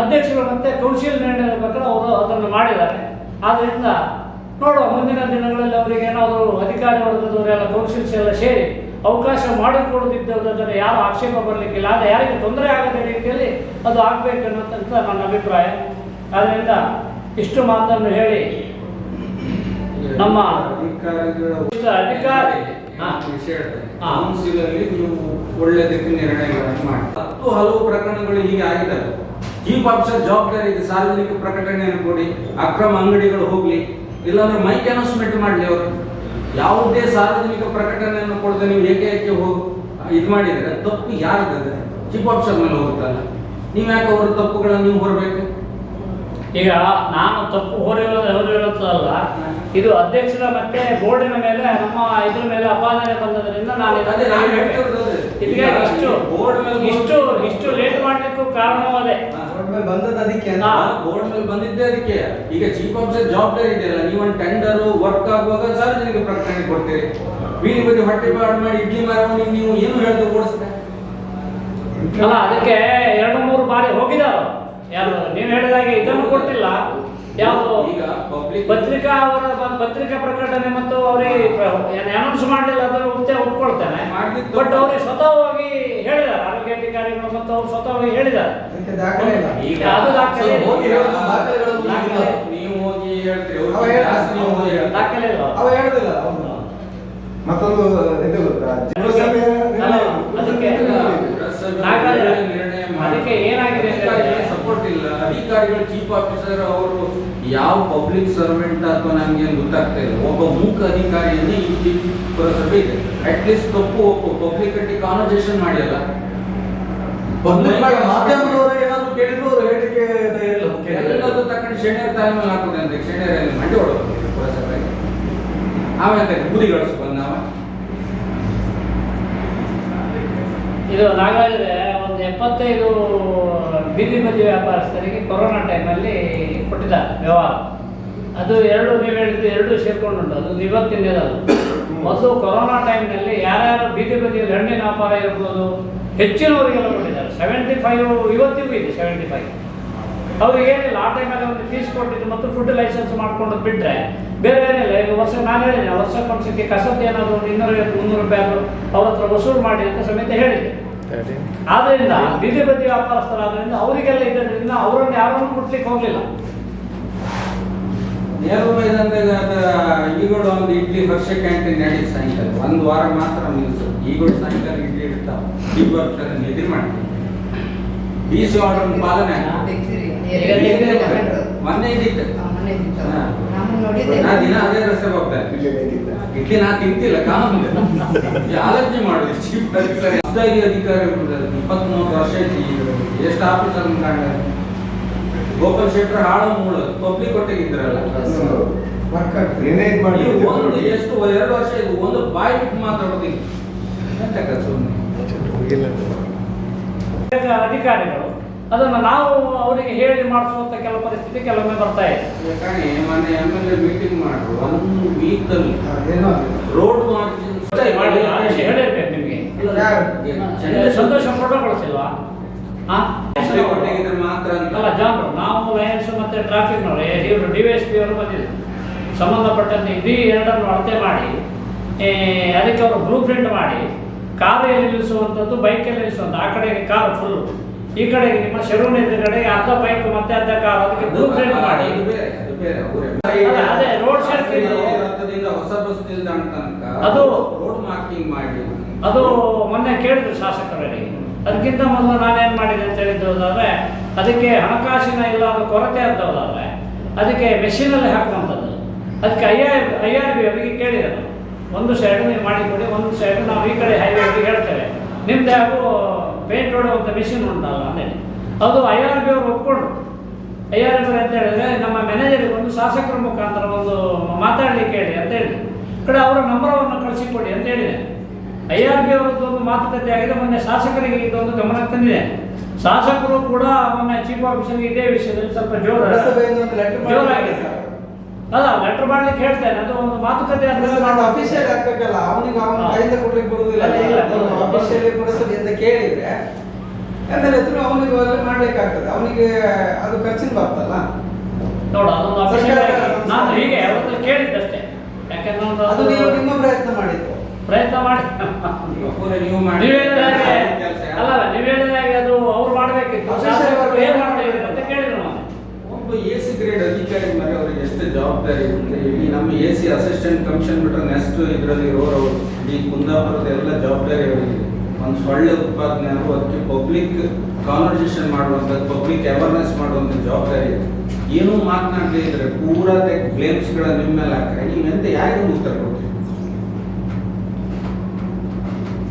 ಅಧ್ಯಕ್ಷರು ಮತ್ತೆ ಕೌನ್ಸಿಲ್ ನಿರ್ಣಯದ ಪ್ರಕಾರ ಅವರು ಅದನ್ನು ಮಾಡಿದ್ದಾರೆ. ಆದ್ದರಿಂದ ನೋಡುವ, ಮುಂದಿನ ದಿನಗಳಲ್ಲಿ ಅವರಿಗೆ ಏನಾದರೂ ಅಧಿಕಾರಿ ವರ್ಗದವರೆಲ್ಲ ಕೌನ್ಸಿಲ್ಸ್ ಎಲ್ಲ ಸೇರಿ ಅವಕಾಶ ಮಾಡಿಕೊಡುತ್ತಿದ್ದವರದ್ದನ್ನು ಯಾರು ಆಕ್ಷೇಪ ಬರಲಿಕ್ಕಿಲ್ಲ ಆದರೆ ಯಾರಿಗೆ ತೊಂದರೆ ಆಗದ ರೀತಿಯಲ್ಲಿ ಅದು ಆಗಬೇಕು ಅನ್ನೋಂಥ ನನ್ನ ಅಭಿಪ್ರಾಯ. ಆದ್ದರಿಂದ ಇಷ್ಟು ಮಾತನ್ನು ಹೇಳಿ ನಮ್ಮ ಅಧಿಕಾರಿ. ಹಾ. ನೀವು ಒಳ್ಳೆದಕ್ಕೆ ನಿರ್ಣಯಗಳನ್ನು ಮಾಡಿ. ಹತ್ತು ಹಲವು ಪ್ರಕರಣಗಳು ಹೀಗೆ ಆಗಿದ್ದಾವೆ. ಚೀಫ್ ಆಫೀಸರ್ ಜವಾಬ್ದಾರಿ ಇದೆ ಸಾರ್ವಜನಿಕ ಪ್ರಕಟಣೆಯನ್ನು ಕೊಡಿ ಅಕ್ರಮ ಅಂಗಡಿಗಳು ಹೋಗ್ಲಿ ಇಲ್ಲಾಂದ್ರೆ ಮೈಕ್ ಅನೌನ್ಸ್ಮೆಂಟ್ ಮಾಡಲಿ ಅವರು. ಯಾವುದೇ ಸಾರ್ವಜನಿಕ ಪ್ರಕಟಣೆಯನ್ನು ಕೊಡದೆ ನೀವು ಏಕೆ ಏಕೆ ಹೋಗಿ ಇದು ಮಾಡಿದ್ರೆ ತಪ್ಪು ಯಾರಿದ್ದಾರೆ ಚೀಫ್ ಆಫೀಸರ್ ಮೇಲೆ ಹೋಗುತ್ತಲ್ಲ. ನೀವು ಯಾಕೆ ಅವರು ತಪ್ಪುಗಳನ್ನು ನೀವು ಹೊರಬೇಕು? ಈಗ ನಾನು ತಪ್ಪು ಹೊರೆಯುವ ಹೊರೆಯುವುದಲ್ಲ ಇದು ಅಧ್ಯಕ್ಷರ ಮತ್ತೆ ಬೋರ್ಡಿನ ಮೇಲೆ ನಮ್ಮ ಇದ್ರ ಮೇಲೆ ಅಪಾದನೆ ಬಂದದ್ರಿಂದ ನಾನು ಈಗ ಇಷ್ಟು ಬೋರ್ಡ್ ಮೇಲೆ ಇಷ್ಟು ಇಷ್ಟು ಲೇಟ್ ಮಾಡ್ಲಿಕ್ಕೂ ಕಾರಣವೂ ಅದೇ. ಮೇಲೆ ಬಂದದ್ದು ಅದಕ್ಕೆ. ಬೋರ್ಡ್ ಮೇಲೆ ಬಂದಿದ್ದೆ ಅದಕ್ಕೆ. ಈಗ ಚೀಫ್ ಆಫೀಸರ್ ಜವಾಬ್ದಾರಿ ಇದೆಯಲ್ಲ ನೀವು ಒಂದು ಟೆಂಡರ್ ವರ್ಕ್ ಆಗುವಾಗ ಸಾರ್ವಜನಿಕ ಪ್ರಕಟಣೆ ಕೊಡ್ತೀರಿ ಬೀದಿ ಬದಿ ಹೊಟ್ಟೆ ಪಾಡು ಮಾಡಿ ಇಡ್ಲಿ ಮಾರವನಿಗೆ ನೀವು ಏನು ಹೇಳ್ದು ಓಡಿಸ್ತೆ ಅಲ್ಲ ಅದಕ್ಕೆ ಎರಡು ಮೂರು ಬಾರಿ ಹೋಗಿದಾರ ಯಾರು? ನೀವು ಹೇಳಿದಾಗೆ ಇದನ್ನು ಕೊಟ್ಟಿಲ್ಲ. ಯಾವುದು? ಪತ್ರಿಕಾ ಅವರ ಪತ್ರಿಕಾ ಪ್ರಕಟಣೆ ಮತ್ತು ಅವರಿಗೆ ಅನೌನ್ಸ್ ಮಾಡಲಿಲ್ಲ ಅದನ್ನು ಮುಂಚೆ ಒಪ್ಕೊಳ್ತೇನೆ. ಬಟ್ ಅವ್ರಿಗೆ ಸ್ವತಃ ಹೋಗಿ ಹೇಳಿದ್ದಾರೆ. ಆರೋಗ್ಯ ಅಧಿಕಾರಿಗಳು ಮತ್ತು ಅವ್ರು ಸ್ವತಃ ಹೋಗಿ ಹೇಳಿದ್ದಾರೆ. ಅದಕ್ಕೆ ದಾಖಲೆ ಇಲ್ಲ. ಈಗ ಅದು ದಾಖಲೆ ಹೇಳೋದು ನೀವು ಹೋಗಿ ಹೇಳ್ತೀರಿ. ಹೇಳ್ದ. ದಾಖಲೆ ಇಲ್ಲ. ಅವ ಹೇಳುದಿಲ್ಲ. ಅವನು ಮತ್ತೊಂದು ಇದು ಗೊತ್ತಾ? ಅದಕ್ಕೆ ನಿರ್ಣಯ ಅದಕ್ಕೆ ಏನಾಗಿದೆ? ಅಂದ್ರೆ- ಅಧಿಕಾರಿಗಳು ಚೀಫ್ ಆಫೀಸರ್ ಅವರು ಯಾವ ಪಬ್ಲಿಕ್ ಸರ್ವೆಂಟ್ ಅಥವಾ ನಮ್ಗೆ ಏನು ಗೊತ್ತಾಗ್ತಾ ಇಲ್ಲ. ಒಬ್ಬ ಮೂಕ ಅಧಿಕಾರಿಯನ್ನೇ ಈ ಚೀಫ್ ಪುರಸಭೆ ಇದೆ. ಅಟ್ ಲೀಸ್ಟ್ ತಪ್ಪು ಒಪ್ಪು ಪಬ್ಲಿಕ್ ಕಾನ್ವರ್ಸೇಷನ್ ಮಾಡಿಲ್ಲ. ಪಬ್ಲಿಕ್ ಮಾಧ್ಯಮದವರು ಏನಾದ್ರು ಕೇಳಿದ್ರು ಅವರು ಹೇಳಿಕೆ ಇಲ್ಲ ಮುಖ್ಯ ಎಲ್ಲದೂ ತಕೊಂಡು ಶೆಣೆಯ ತಾಯಿ ಮೇಲೆ ಹಾಕೋದು ಅಂತ ಶೆಣಿಯರಲ್ಲಿ ಮಂಡಿ ಹೊಡೋದು ಪುರಸಭೆಗೆ ಆಮೇಲೆ ಗುರಿ ಗಳಿಸ್ ಬಂದವ ಇದು ನಾಗಾಲ್ಯದ ಒಂದು ಎಪ್ಪತ್ತೈದು ಬೀದಿ ಬದಿ ವ್ಯಾಪಾರಸ್ಥರಿಗೆ ಕೊರೋನಾ ಟೈಮಲ್ಲಿ ಕೊಟ್ಟಿದ್ದಾರೆ ವ್ಯವಹಾರ. ಅದು ಎರಡು ನೀವು ಹೇಳಿದ್ದು ಎರಡು ಸೇರ್ಕೊಂಡುಂಟು, ಅದು ಇವತ್ತಿನದಲ್ಲ ಮೊದಲು ಕೊರೋನಾ ಟೈಮ್ನಲ್ಲಿ ಯಾರ್ಯಾರು ಬೀದಿ ಬದಿಯಲ್ಲಿ ಹಣ್ಣಿನ ವ್ಯಾಪಾರ ಇರ್ಬೋದು, ಹೆಚ್ಚಿನವರಿಗೆಲ್ಲ ಕೊಟ್ಟಿದ್ದಾರೆ. ಸೆವೆಂಟಿ ಫೈವ್ ಇವತ್ತಿಗೂ ಇದೆ ಸೆವೆಂಟಿ ಫೈವ್ ಅವ್ರಿಗೆ ಏನಿಲ್ಲ, ಆ ಟೈಮಲ್ಲಿ ಒಂದು ಫೀಸ್ ಕೊಟ್ಟಿದ್ದು ಮತ್ತು ಫುಡ್ ಲೈಸೆನ್ಸ್ ಮಾಡ್ಕೊಂಡು ಬಿಟ್ಟರೆ ಬೇರೆ ಏನಿಲ್ಲ. ಈಗ ವರ್ಷ ನಾನು ಹೇಳಿದೆ ವರ್ಷಕ್ಕೊಂದ್ಸತಿ ಕಸದ್ದು ಏನಾದರೂ ಒಂದು ಇನ್ನೂರೈವತ್ತು ಮುನ್ನೂರು ರೂಪಾಯಿ ಆದರೂ ಅವ್ರ ಹತ್ರ ವಸೂಲು ಮಾಡಿ ಅಂತ ಸಮೇತ ಹೇಳಿದೆ. ಆದ್ದರಿಂದ ಬೀದಿ ಬದಿ ವ್ಯಾಪಾರಸ್ಥರಾದ್ರಿಂದ ಅವರಿಗೆಲ್ಲ ಇದರಿಂದ ಅವರನ್ನು ಯಾರನ್ನು ಮುಟ್ಲಿಕ್ಕೆ ಹೋಗ್ಲಿಲ್ಲ. ಮೈದಾನದಾಗ ಈಗಳು ಒಂದು ಇಡ್ಲಿ ವರ್ಷ ಕ್ಯಾಂಟೀನ್ ನಡೀತು ಸಾಯಂಕಾಲ. ಒಂದು ವಾರ ಮಾತ್ರ ನಿಲ್ಸು. ಈಗಳು ಸಾಯಂಕಾಲ ಇಡ್ಲಿ ಇರ್ತಾವ ಈ ವರ್ಷ ನಿಧಿ ಮಾಡ್ತೀವಿ. ಬಿ ಸಿ ಆರ್ಡರ್ ಪಾಲನೆ ಮೊನ್ನೆ ಇದ್ದಿತ್ತು. ನಾ ದಿನ ಅದೇ ರಸ್ತೆ ಹೋಗ್ತಾರೆ ಇಡ್ಲಿ ನಾ ತಿಂತಿಲ್ಲ ಕಾಮನ್ ಆಲೋಚನೆ ಮಾಡುದು ಚೀಫ್ ಅಧಿಕಾರಿ. ಹೊಸದಾಗಿ ಅಧಿಕಾರಿಗಳು ಇಪ್ಪತ್ಮೂರು ವರ್ಷ ಐತಿ ಎಷ್ಟು ಆಫೀಸರ್ ಕಂಡ ಗೋಪಾಲ್ ಶೆಟ್ಟರ್ ಹಾಳು ಮೂಳು. ಪಬ್ಲಿಕ್ ಒಂದು ಎಷ್ಟು ಎರಡು ವರ್ಷ ಇದು ಒಂದು ಬಾಯಿ ಬಿಟ್ಟು ಮಾತಾಡೋದಿಲ್ಲ ಸುಮ್ಮನೆ ಅಧಿಕಾರಿಗಳು ಅದನ್ನು ನಾವು ಅವರಿಗೆ ಹೇಳಿ ಮಾಡಿಸುವಂತ ಕೆಲವು ಪರಿಸ್ಥಿತಿ ಕೆಲವೊಮ್ಮೆ ಬರ್ತಾ ಇದೆ. ಯಾಕಂದ್ರೆ ಮೊನ್ನೆ ಎಂ ಎಲ್ ಎ ಮೀಟಿಂಗ್ ಮಾಡ್ರು ಒಂದು ವೀಕ್ ಅಲ್ಲಿ ಏನೋ ರೋಡ್ ಮಾರ್ಜಿನ್ ಹೇಳಿರ್ಬೇಕು ನಿಮಗೆ? ಸಂತೋಷ ಫೋಟೋ ಕಳಿಸಿಲ್ವಾ? ಅಲ್ಲ ಜಾನ್ರು ನಾವು ಲಯನ್ಸ್ ಮತ್ತೆ ಟ್ರಾಫಿಕ್ನವರು ಇವರು ಡಿ ಎಸ್ ಪಿ ಅವರು ಬಂದಿದ್ರು. ಸಂಬಂಧಪಟ್ಟಂತೆ ಇಡೀ ಎರಡನ್ನು ಅಳತೆ ಮಾಡಿ ಏ, ಅದಕ್ಕೆ ಅವರು ಬ್ಲೂ ಪ್ರಿಂಟ್ ಮಾಡಿ ಕಾರಲ್ಲಿ ನಿಲ್ಲಿಸುವಂಥದ್ದು ಬೈಕಲ್ಲಿ ನಿಲ್ಲಿಸುವಂಥ ಆ ಕಡೆಗೆ ಕಾರ್ ಫುಲ್ ಈ ಕಡೆ ನಿಮ್ಮ ಶರೂನ್ ಎದುರುಗಡೆ ಅರ್ಧ ಬೈಕ್ ಮತ್ತೆ ಅರ್ಧ ಕಾರ್ ಅದಕ್ಕೆ ಬ್ಲೂ ಪ್ರಿಂಟ್ ಮಾಡಿ. ಅದು ರೋಡ್. ಹೊಸ ಬಸ್ ನಿಲ್ದಾಣ ತನಕ ಅದು- ರೋಡ್ ಮಾರ್ಕಿಂಗ್ ಮಾಡಿ. ಅದು ಮೊನ್ನೆ ಕೇಳಿದ್ರು ಶಾಸಕರಲ್ಲಿ. ಅದಕ್ಕಿಂತ ಮೊದಲು ನಾನೇನ್ ಮಾಡಿದೆ ಅಂತ ಹೇಳಿದ್ದು ಅದಕ್ಕೆ ಹಣಕಾಸಿನ ಇಲ್ಲ ಅನ್ನೋ ಕೊರತೆ ಅಂತ ಹೋದಾದ್ರೆ ಅದಕ್ಕೆ ಮೆಷಿನಲ್ಲಿ ಹಾಕುವಂಥದ್ದು. ಅದಕ್ಕೆ I R I R B ಅವರಿಗೆ ಕೇಳಿದೆ ಒಂದು ಸೈಡ್ ನೀವು ಮಾಡಿಕೊಡಿ ಒಂದು ಸೈಡ್ ನಾವು ಈ ಕಡೆ ಹೈವೇ ಅವರಿಗೆ ಹೇಳ್ತೇವೆ. ನಿಮ್ದು ಯಾಕೋ ಪೇಂಟ್ ಒಂದು ಮಿಷಿನ್ ಉಂಟಲ್ಲ ಅಂತೇಳಿ ಅದು ಐ ಆರ್ ಬಿ ಅವರು ಒಪ್ಕೊಂಡ್ರು. ಐ ಆರ್ ಬಿ ಅಂತ ಹೇಳಿದ್ರೆ ನಮ್ಮ ಮ್ಯಾನೇಜರಿಗೆ ಒಂದು ಶಾಸಕರ ಮುಖಾಂತರ ಒಂದು ಮಾತಾಡಲಿಕ್ಕೆ ಹೇಳಿ ಅಂತ ಹೇಳಿ ಕಡೆ ಅವರ ನಂಬರವನ್ನು ಕಳಿಸಿಕೊಡಿ ಅಂತ ಹೇಳಿದೆ. ಐ ಆರ್ ಬಿ ಅವರದ್ದು ಒಂದು ಮಾತುಕತೆ ಆಗಿದೆ. ಮೊನ್ನೆ ಶಾಸಕರಿಗೆ ಇದೊಂದು ಗಮನ ತಂದಿದೆ. ಶಾಸಕರು ಕೂಡ ಮೊನ್ನೆ ಚೀಫ್ ಆಫೀಸರ್ಗೆ ಇದೇ ವಿಷಯದಲ್ಲಿ ಸ್ವಲ್ಪ ಜೋರ ಜೋರಾಗಿದೆ ಸರ್ ಲೆಟರ್ ಜೋರಾಗಿದೆ ಅಲ್ಲ ಲೆಟರ್ ಮಾಡ್ಲಿಕ್ಕೆ ಹೇಳ್ತೇನೆ ಅದು ಒಂದು ಮಾತುಕತೆ ಅಫಿಷಿಯಲ್ ಆಗ್ಬೇಕಲ್ಲ ಅವನಿಗೆ ಅವನ. ಕೈಯಿಂದ ಕೊಡ್ಲಿಕ್ಕೆ ಬರುದಿಲ್ಲ ಇಲ್ಲ, ಇಲ್ಲ, ಅಂತ ಕೇಳಿದ್ರೆ ಆಮೇಲೆ ಎದುರು ಅವನಿಗೆ ಅವೆಲ್ಲ ಮಾಡ್ಲಿಕ್ಕಾಗ್ತದೆ. ಅವನಿಗೆ ಅದು ಖರ್ಚಿನ ಬರ್ತಲ್ಲ. ನೋಡು ಅದೊಂದು ಅಫಿಷಿಯಲ್ ನಾನು ಹೀಗೆ ಅವತ್ತು ಕೇಳಿದ್ದಷ್ಟೇ. ಯಾಕೆಂದ್ರೆ ಒಂದು ಅದು ನೀವು ನಿಮ್ಮ ಪ್ರಯತ್ನ ಮಾಡಿದ್ದು. ಪ್ರಯತ್ನ ಮಾಡಿ. ನೀವು ಮಾಡಿ ನೀವು ಹೇಳಿದ ಹಾಗೆ ಅಲ್ಲ ಅಲ್ಲ, ನೀವು ಹೇಳಿದ ಹಾಗೆ ಅದು ಅವ್ರು ಮಾಡ್ಬೇಕಿತ್ತು. ಏನ್ ಮಾಡ್ತಾ ಇದ್ದೀರಿ ಅಂತ ಕೇಳಿದ್ರು ನಾನು ಒಬ್ಬ ಎ ಸಿ ಗ್ರೇಡ್ ಅಧಿಕಾರಿ ಮೇಲೆ ಅವ್ರಿಗೆ ಎಷ್ಟು ಜವಾಬ್ದಾರಿ ಇದೆ ಇಲ್ಲಿ ನಮ್ಮ ಎ ಸಿ ಅಸಿಸ್ಟೆಂಟ್ ಕಮಿಷನ್ ಬಿಟ್ಟರೆ ನೆಕ್ಸ್ಟ್ ಇದರಲ್ಲಿ ಇರೋರು, ಈ ಕುಂದಾಪುರದ ಎಲ್ಲ ಜವಾಬ್ದಾರಿ ಅವರಿಗೆ. ಒಂದು ಸೊಳ್ಳೆ ಉತ್ಪಾದನೆ ಅನ್ನೋ ಅದಕ್ಕೆ ಪಬ್ಲಿಕ್ ಕಾನ್ವರ್ಸೇಷನ್ ಮಾಡುವಂಥದ್ದು ಪಬ್ಲಿಕ್ ಅವೇರ್ನೆಸ್ ಮಾಡುವಂಥ ಜವಾಬ್ದಾರಿ ಇದೆ. ಏನೂ ಮಾತನಾಡಲಿ ಇದ್ರೆ ಪೂರಾ ಬ್ಲೇಮ್ಸ್ಗಳ ನಿಮ್ಮ ಮೇಲೆ ಹಾಕ್ರೆ ನೀವು ಎಂತ ಯಾರಿಗೂ ಉತ್ತರ ಕೊಡ್ತೀವಿ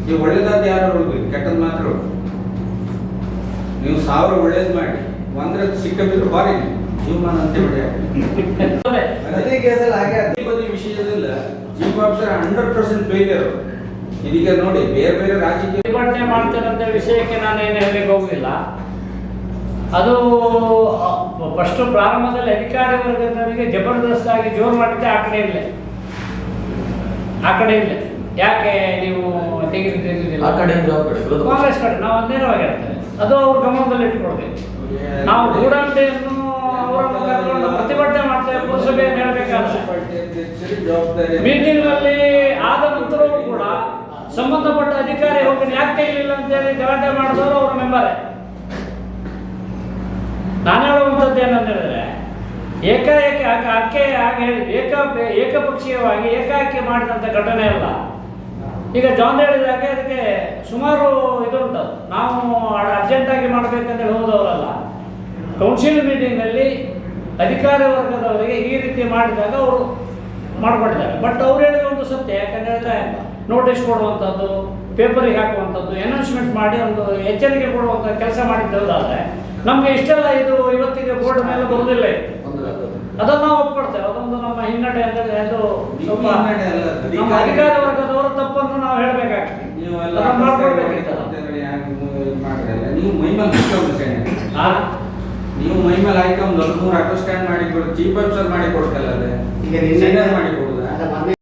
ನೀವು ಒಳ್ಳೇದಾದ ಯಾರು ಹೋಗ್ಬೇಕು ಕೆಟ್ಟದ್ ಮಾತ್ರ ನೀವು ಸಾವಿರ ಒಳ್ಳೇದ್ ಮಾಡಿ ಒಂದ್ರ ಸಿಕ್ಕಬಿದ್ರೆ ಬಾರಿ. ಜೀವಮಾನ ಅಂತ ಹೇಳಿ ವಿಷಯದಲ್ಲ chief officer hundred percent failure ಇದೀಗ ನೋಡಿ ಬೇರೆ ಬೇರೆ ರಾಜಕೀಯ ಪ್ರತಿಭಟನೆ ಮಾಡ್ತಾರಂತ ವಿಷಯಕ್ಕೆ ನಾನೇನು ಹೇಳಲಿಕ್ಕೆ ಹೋಗುದಿಲ್ಲ. ಅದು ಫಸ್ಟ್ ಪ್ರಾರಂಭದಲ್ಲಿ ಅಧಿಕಾರಿ ವರ್ಗದವರಿಗೆ ಜಬರ್ದಸ್ತಾಗಿ ಜೋರು ಮಾಡಿದ್ದೆ ಆ ಕಡೆ ಇರಲಿ. ಆ ಕಡೆ ಇರಲಿ. ಯಾಕೆ ನೀವು ತೆಗೆದು ತೆಗೆದಿಲ್ಲ? ಆ ಕಡೆ. ಕಾಂಗ್ರೆಸ್ ಕಡೆ ನಾವು ನೇರವಾಗಿ ಹೇಳ್ತೇವೆ. ಅದು ಅವ್ರ ಗಮನದಲ್ಲಿ ಇಟ್ಕೊಳ್ಬೇಕು ನಾವು ಕರ್ಕೊಂಡು ಪ್ರತಿಭಟನೆ ಮಾಡ್ತಾರೆ ಜವಾಬ್ದಾರಿ ಮೀಟಿಂಗ್ನಲ್ಲಿ ಆದ ನಂತರವೂ ಕೂಡ ಸಂಬಂಧಪಟ್ಟ ಅಧಿಕಾರಿ ಹೋಗಿ ಯಾಕೆ ಇಲ್ಲ ಅಂತ ಹೇಳಿ ಗಲಾಟೆ ಮಾಡಿದವರು ಅವರ ಮೆಂಬರೇ. ನಾನು ಹೇಳುವಂಥದ್ದು ಏನಂತ ಹೇಳಿದ್ರೆ ಏಕಾಏಕಿ ಅಕ್ಕೆ ಹಾಗೆ ಹೇಳಿ, ಏಕ ಏಕಪಕ್ಷೀಯವಾಗಿ ಏಕಾಏಕಿ ಮಾಡಿದಂಥ ಘಟನೆ ಅಲ್ಲ. ಈಗ ಜಾನ್ ಹೇಳಿದಾಗೆ ಅದಕ್ಕೆ ಸುಮಾರು ಇದುಂಟು. ನಾವು ಅರ್ಜೆಂಟಾಗಿ ಮಾಡಬೇಕಂತ ಹೋದವರಲ್ಲ. ಕೌನ್ಸಿಲ್ ಮೀಟಿಂಗ್ನಲ್ಲಿ ಅಧಿಕಾರಿ ವರ್ಗದವರಿಗೆ ಈ ರೀತಿ ಮಾಡಿದಾಗ ಅವರು ಮಾಡ್ಕೊಂಡಿದ್ದಾರೆ ಬಟ್ ಅವ್ರು ಹೇಳಿದ ಒಂದು ಸತ್ಯ ಯಾಕಂದ್ರೆ ನೋಟಿಸ್ ಕೊಡುವಂಥದ್ದು ಪೇಪರಿಗೆ ಹಾಕುವಂಥದ್ದು ಅನೌನ್ಸ್ಮೆಂಟ್ ಮಾಡಿ ಒಂದು ಎಚ್ಚರಿಕೆ ಕೊಡುವಂಥ ಕೆಲಸ ಮಾಡಿದ್ದಲ್ಲದೆ ನಮಗೆ ಇಷ್ಟೆಲ್ಲ ಇದು ಇವತ್ತಿಗೆ ಬೋರ್ಡ್ ಮೇಲೆ ಬರುವುದಿಲ್ಲ ಅದನ್ನ ನಾವು ಒಪ್ಕೊಡ್ತೇವೆ ಅದೊಂದು ನಮ್ಮ ಹಿನ್ನಡೆ ಅಂತ ಹೇಳಿದ್ರೆ ಅದು ಸ್ವಲ್ಪ ನಮ್ಮ ಅಧಿಕಾರಿ- ವರ್ಗದವರು ತಪ್ಪನ್ನು ನಾವು ಹೇಳಬೇಕಾಗ್ತದೆ. ನೀವು ಎಲ್ಲ ನೀವು ಮೈಮೇಲೆ ಹಾಕೊಂಡು? ನೀವು ಮೈಮೇಲೆ ಹಾಕೊಂಡು ಒಂದು ನೂರು ಆಟೋ ಸ್ಟ್ಯಾಂಡ್ ಮಾಡಿ ಕೊಡು ಚೀಪ್ ಅಪ್ಸರ್ ಮಾಡಿ ಕೊಡ್ತಲ್ಲ ಅದೇ ಈಗ ನಿನ್ನೆ- ಮಾಡಿ ಕೊಡುದಾ